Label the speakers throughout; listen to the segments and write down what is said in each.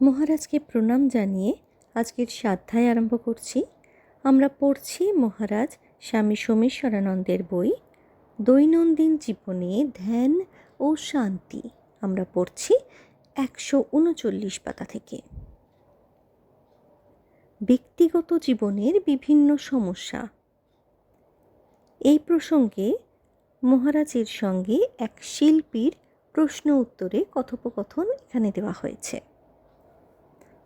Speaker 1: মহারাজকে প্রণাম জানিয়ে আজকের সাধ্যায় আরম্ভ করছি। আমরা পড়ছি মহারাজ স্বামী সোমেশ্বরানন্দের বই, দৈনন্দিন জীবনে ধ্যান ও শান্তি। আমরা পড়ছি একশো উনচল্লিশ পাতা থেকে। ব্যক্তিগত জীবনের বিভিন্ন সমস্যা। এই প্রসঙ্গে মহারাজের সঙ্গে এক শিল্পীর প্রশ্ন উত্তরে কথোপকথন এখানে দেওয়া হয়েছে।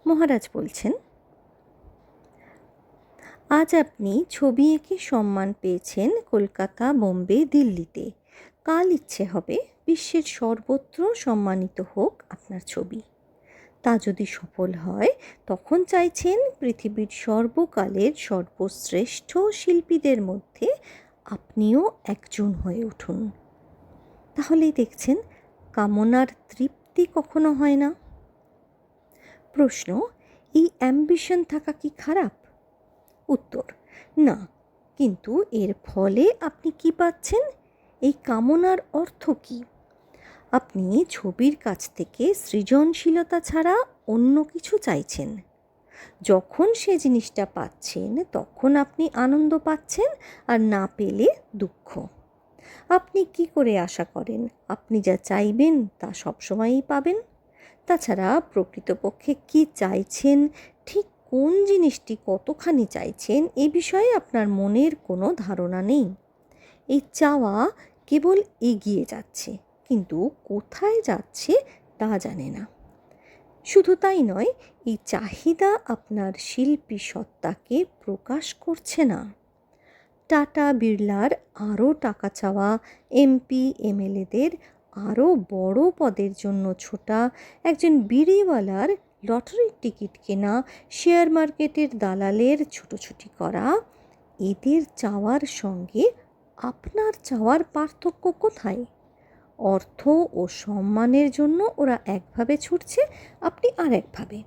Speaker 1: মহারাজ বলছেন, আজ আপনি ছবি এঁকে সম্মান পেয়েছেন কলকাতা, বোম্বে, দিল্লিতে। কাল ইচ্ছে হবে বিশ্বের সর্বত্র সম্মানিত হোক আপনার ছবি। তা যদি সফল হয়, তখন চাইছেন পৃথিবীর সর্বকালের সর্বশ্রেষ্ঠ শিল্পীদের মধ্যে আপনিও একজন হয়ে উঠুন। তাহলেই দেখছেন কামনার তৃপ্তি কখনো হয় না। প্রশ্ন, এই অ্যাম্বিশন থাকা কি খারাপ? উত্তর, না, কিন্তু এর ফলে আপনি কি পাচ্ছেন? এই কামনার অর্থ কী? আপনি ছবির কাছ থেকে সৃজনশীলতা ছাড়া অন্য কিছু চাইছেন। যখন সে জিনিসটা পাচ্ছেন, তখন আপনি আনন্দ পাচ্ছেন আর না পেলে দুঃখ। আপনি কি করে আশা করেন? আপনি যা চাইবেন, তা সবসময়ই পাবেন। তাছাড়া প্রকৃতপক্ষে কি চাইছেন, ঠিক কোন জিনিসটি কতখানি চাইছেন, এ বিষয়ে আপনার মনের কোনো ধারণা নেই। এই চাওয়া কেবল এগিয়ে যাচ্ছে, কিন্তু কোথায় যাচ্ছে তা জানে না। শুধু তাই নয়, এই চাহিদা আপনার শিল্পী সত্তাকে প্রকাশ করছে না। টাটা বিড়লার আরও টাকা চাওয়া, এমপি, এমএলএদের আরও বড় পদের জন্য ছোটা একজন বিড়িওয়ালার লটারির টিকিট কেনা, শেয়ার মার্কেটের দালালের ছুটোছুটি করা, এদের চাওয়ার সঙ্গে আপনার চাওয়ার পার্থক্য কোথায়? অর্থ ও সম্মানের জন্য ওরা একভাবে ছুটছে, আপনি আর একভাবে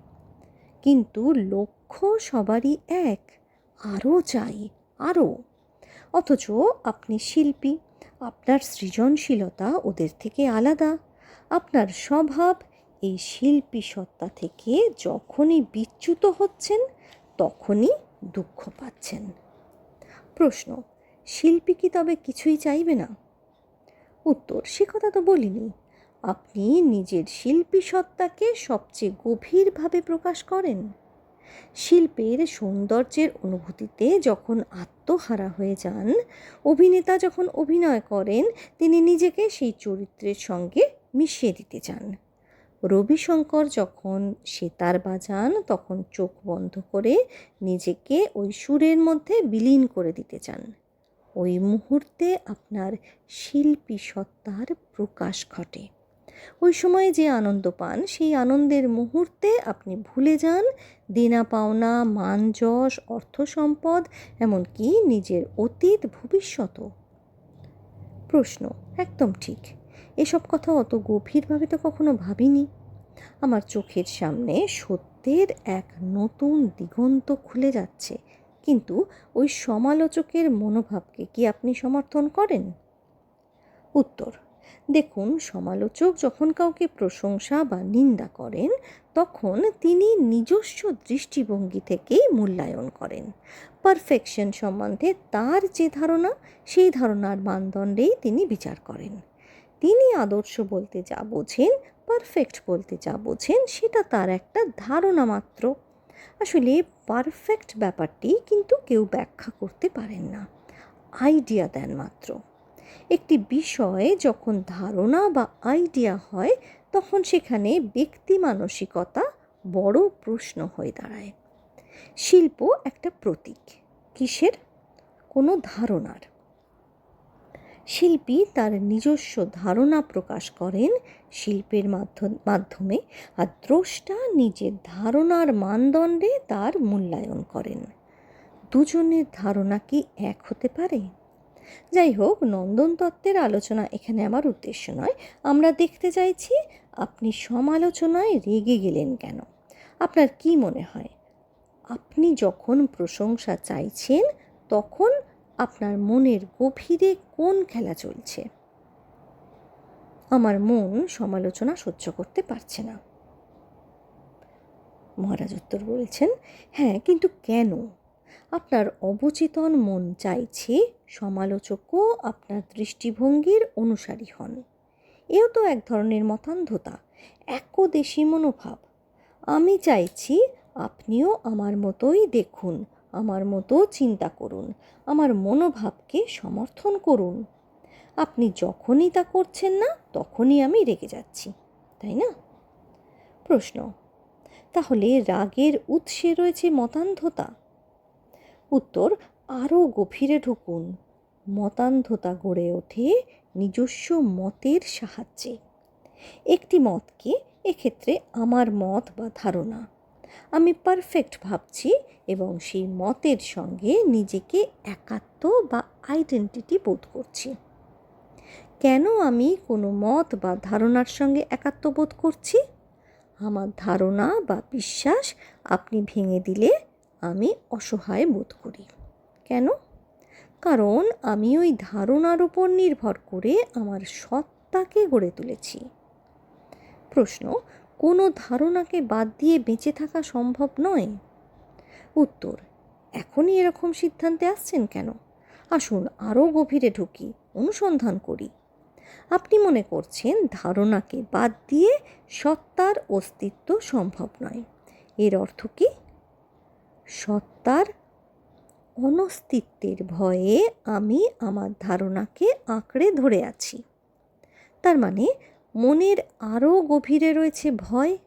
Speaker 1: কিন্তু লক্ষ্য সবারই এক, আরও চাই, আরও। অথচ আপনি শিল্পী আপনার সৃজনশীলতা ওদের থেকে আলাদা। আপনার স্বভাব এই শিল্পী সত্তা থেকে যখনই বিচ্যুত হচ্ছেন, তখনই দুঃখ পাচ্ছেন। প্রশ্ন, শিল্পী কি তবে কিছুই চাইবে না? উত্তর, সে কথা তো বলিনি। আপনি নিজের শিল্পী সত্তাকে সবচেয়ে গভীরভাবে প্রকাশ করেন। শিল্পের সৌন্দর্যের অনুভূতিতে যখন আত্মহারা হয়ে যান, অভিনেতা যখন অভিনয় করেন, তিনি নিজেকে সেই চরিত্রের সঙ্গে মিশিয়ে দিতে চান। রবিশঙ্কর যখন সেতার বাজান, তখন চোখ বন্ধ করে নিজেকে ওই সুরের মধ্যে বিলীন করে দিতে চান। ওই মুহূর্তে আপনার শিল্পী সত্তার প্রকাশ ঘটে। ওই সময় যে আনন্দ পান, সেই আনন্দের মুহূর্তে আপনি ভুলে যান। দেনা পাওনা, মান যশ, অর্থ সম্পদ, এমনকি নিজের অতীত ভবিষ্যতও প্রশ্ন, একদম ঠিক। এসব কথা অত গভীরভাবে তো কখনো ভাবিনি। আমার চোখের সামনে সত্যের এক নতুন দিগন্ত খুলে যাচ্ছে। কিন্তু ওই সমালোচকের মনোভাবকে কি আপনি সমর্থন করেন? উত্তর দেখুন, সমালোচক যখন কাউকে প্রশংসা বা নিন্দা করেন, তখন তিনি নিজস্ব দৃষ্টিভঙ্গি থেকেই মূল্যায়ন করেন। পারফেকশন সম্বন্ধে তার যে ধারণা, সেই ধারণার মানদণ্ডেই তিনি বিচার করেন। তিনি আদর্শ বলতে যা বোঝেন, পারফেক্ট বলতে যা বোঝেন, সেটা তার একটা ধারণা মাত্র। আসলে পারফেক্ট ব্যাপারটি কিন্তু কেউ ব্যাখ্যা করতে পারেন না। আইডিয়া দেন মাত্র। একটি বিষয়ে যখন ধারণা বা আইডিয়া হয়, তখন সেখানে ব্যক্তি মানসিকতা বড় প্রশ্ন হয়ে দাঁড়ায়। শিল্প একটা প্রতীক। কিসের? কোনো ধারণার। শিল্পী তার নিজস্ব ধারণা প্রকাশ করেন শিল্পের মাধ্যমে আর দ্রষ্টা নিজের ধারণার মানদণ্ডে তার মূল্যায়ন করেন। দুজনের ধারণা কি এক হতে পারে? যাই হোক, নন্দন তত্ত্বের আলোচনা এখানে আমার উদ্দেশ্য নয়। আমরা দেখতে চাইছি, আপনি সমালোচনায় রেগে গেলেন কেন? আপনার কি মনে হয়? আপনি যখন প্রশংসা চাইছেন, তখন আপনার মনের গভীরে কোন খেলা চলছে? আমার মন সমালোচনা সহ্য করতে পারছে না। মহারাজ উত্তর বলেছেন হ্যাঁ কিন্তু কেন? আপনার অবচেতন মন চাইছে, সমালোচকও আপনার দৃষ্টিভঙ্গির অনুসারী হন। এও তো এক ধরনের মতান্ধতা, একদেশী মনোভাব। আমি চাইছি আপনিও আমার মতোই দেখুন, আমার মতো চিন্তা করুন, আমার মনোভাবকে সমর্থন করুন। আপনি যখনই তা করছেন না, তখনই আমি রেগে যাচ্ছি, তাই না? প্রশ্ন, তাহলে রাগের উৎসে রয়েছে মতান্ধতা? উত্তর আরও গভীরে ঢুকুন। মতান্ধতা গড়ে ওঠে নিজস্ব মতের সাহায্যে। একটি মতকে এক্ষেত্রে আমার মত বা ধারণা। আমি পারফেক্ট ভাবছি এবং সেই মতের সঙ্গে নিজেকে একাত্ম বা আইডেন্টিটি বোধ করছি। কেন আমি কোনো মত বা ধারণার সঙ্গে একাত্ম বোধ করছি? আমার ধারণা বা বিশ্বাস আপনি ভেঙে দিলে আমি অসহায় বোধ করি। কেন? কারণ আমি ওই ধারণার উপর নির্ভর করে আমার সত্তাকে গড়ে তুলেছি। প্রশ্ন, কোনো ধারণাকে বাদ দিয়ে বেঁচে থাকা সম্ভব নয়? উত্তর, এখনই এরকম সিদ্ধান্তে আসছেন কেন? আসুন আরও গভীরে ঢুকি, অনুসন্ধান করি। আপনি মনে করছেন ধারণাকে বাদ দিয়ে সত্তার অস্তিত্ব সম্ভব নয়। এর অর্থ কি? সত্তার অনস্তিত্বের ভয়ে আমি আমার ধারণাকে আঁকড়ে ধরে আছি। তার মানে মনের আরও গভীরে রয়েছে ভয়?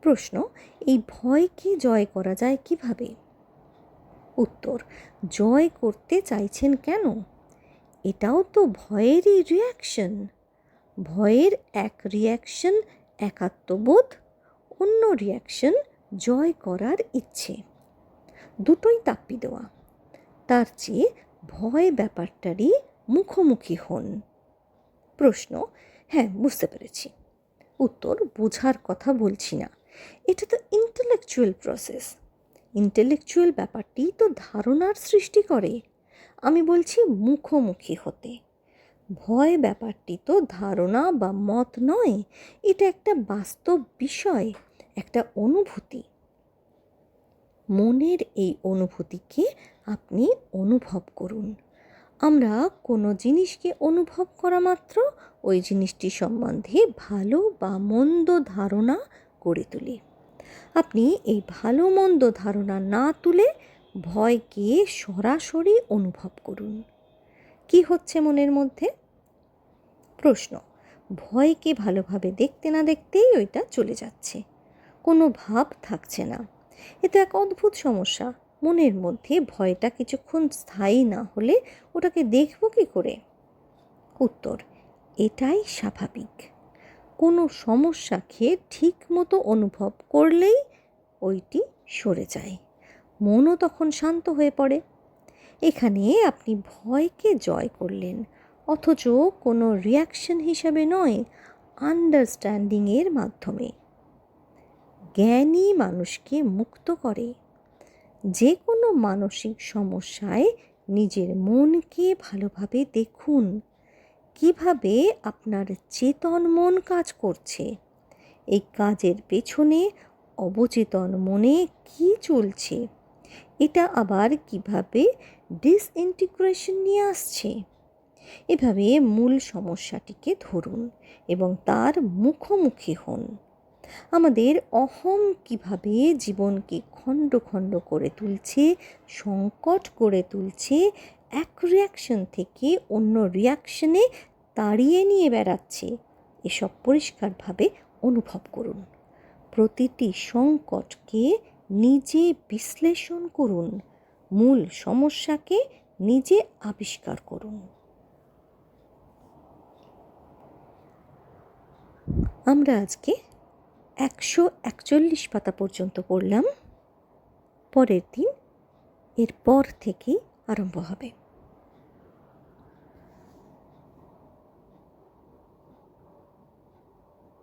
Speaker 1: প্রশ্ন, এই ভয়কে জয় করা যায় কীভাবে? উত্তর, জয় করতে চাইছেন কেন? এটাও তো ভয়েরই রিয়াকশন ভয়ের এক রিয়াকশন একাত্মবোধ, অন্য রিয়াকশন জয় করার ইচ্ছে। দুটোই তাপ্পি দেওয়া। তার চেয়ে ভয় ব্যাপারটারই মুখোমুখি হন। প্রশ্ন হ্যাঁ বুঝতে পেরেছি। উত্তর, বোঝার কথা বলছি না। এটা তো ইন্টেলেকচুয়াল প্রসেস ইন্টেলেকচুয়াল ব্যাপারটি তো ধারণার সৃষ্টি করে। আমি বলছি মুখোমুখি হতে। ভয় ব্যাপারটি তো ধারণা বা মত নয়, এটা একটা বাস্তব বিষয়। একটা অনুভূতি। মনের এই অনুভূতিকে আপনি অনুভব করুন। আমরা কোনো জিনিসকে অনুভব করা মাত্র, ওই জিনিসটি সম্বন্ধে ভালো বা মন্দ ধারণা গড়ে তুলি। আপনি এই ভালো মন্দ ধারণা না তুলে ভয়কে সরাসরি অনুভব করুন। কি হচ্ছে মনের মধ্যে? প্রশ্ন। ভয়কে ভালোভাবে দেখতে না দেখতেই ওইটা চলে যাচ্ছে। কোনো ভাব থাকছে না। এটা এক অদ্ভুত সমস্যা। মনের মধ্যে ভয়টা কিছুক্ষণ স্থায়ী না হলে ওটাকে দেখব কি করে? উত্তর, এটাই স্বাভাবিক। কোনো সমস্যাকে ঠিক মতো অনুভব করলেই ওইটি সরে যায়। মনও তখন শান্ত হয়ে পড়ে। এখানে আপনি ভয়কে জয় করলেন, অথচ কোনো রিয়াকশন হিসাবে নয় আন্ডারস্ট্যান্ডিংয়ের মাধ্যমে। জ্ঞানই মানুষকে মুক্ত করে। যে কোনো মানসিক সমস্যায় নিজের মনকে ভালোভাবে দেখুন। কীভাবে আপনার চেতন মন কাজ করছে? এই কাজের পেছনে অবচেতন মনে কি চলছে? এটা আবার কীভাবে ডিসইন্টিগ্রেশন নিয়ে আসছে? এভাবে মূল সমস্যাটিকে ধরুন এবং তার মুখোমুখি হন। আমাদের অহম কীভাবে জীবনকে খণ্ড খণ্ড করে তুলছে, সংকট করে তুলছে, এক রিয়াকশন থেকে অন্য রিয়াকশনে তাড়িয়ে নিয়ে বেড়াচ্ছে, এসব পরিষ্কারভাবে অনুভব করুন। প্রতিটি সংকটকে নিজে বিশ্লেষণ করুন, মূল সমস্যাকে নিজে আবিষ্কার করুন। আমরা আজকে একশো একচল্লিশ পাতা পর্যন্ত পড়লাম। পরের দিন এরপর থেকে আরম্ভ হবে।